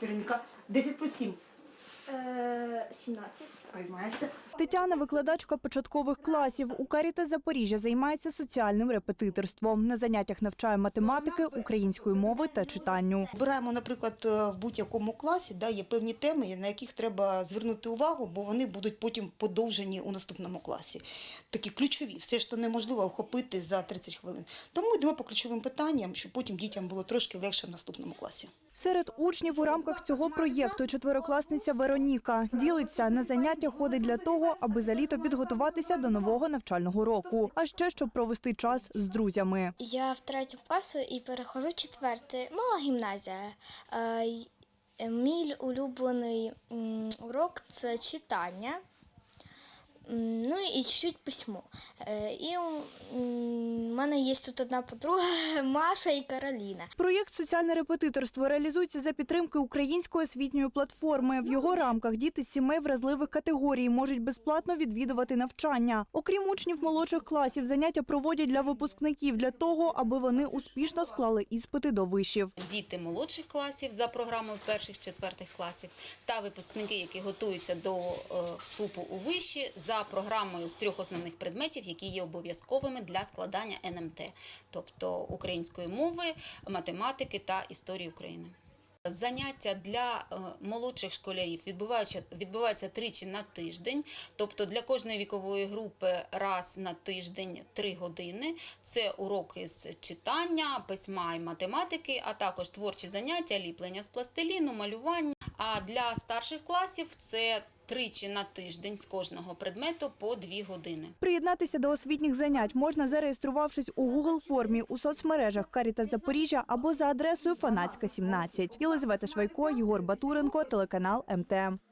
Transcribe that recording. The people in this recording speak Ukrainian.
Вероніка, 10 плюс 7. Е, 17. Приймається. Тетяна викладачка початкових класів. У Карітас Запоріжжя займається соціальним репетиторством. На заняттях навчає математики, української мови та читанню. Беремо, наприклад, е, в будь-якому класі да, є певні теми, на яких треба звернути увагу, бо вони будуть потім подовжені у наступному класі. Такі ключові, все що неможливо охопити за 30 хвилин. Тому йдемо по ключовим питанням, щоб потім дітям було трошки легше в наступному класі. Серед учнів у рамках цього проєкту четверокласниця Вероніка ділиться на заняття ходить для того, аби за літо підготуватися до нового навчального року, а ще щоб провести час з друзями. Я в третьому класу і перехожу в четвертий. Мала гімназія. Е, мій улюблений урок це читання. Ну і чуть-чуть письмо. Е, І мене є тут одна подруга Маша і Кароліна. Проєкт Соціальне репетиторство реалізується за підтримки української освітньої платформи. В його рамках діти з сімей вразливих категорій можуть безплатно відвідувати навчання. Окрім учнів молодших класів, заняття проводять для випускників для того, аби вони успішно склали іспити до вишів. діти молодших класів за програмою перших четвертих класів та випускники, які готуються до е, вступу у виші за програмою з трьох основних предметів, які є обов'язковими для складання НМТ, тобто української мови, математики та історії України. Заняття для е, молодших школярів відбуваються, відбуваються тричі на тиждень, тобто для кожної вікової групи раз на тиждень три години. Це уроки з читання, письма і математики, а також творчі заняття, ліплення з пластиліну, малювання. А для старших класів це тричі на тиждень з кожного предмету по дві години. Приєднатися до освітніх занять можна зареєструвавшись у Google формі у соцмережах Каріта Запоріжжя або за адресою Фанатська 17. Єлизавета Швайко, Єгор Батуренко, телеканал МТМ.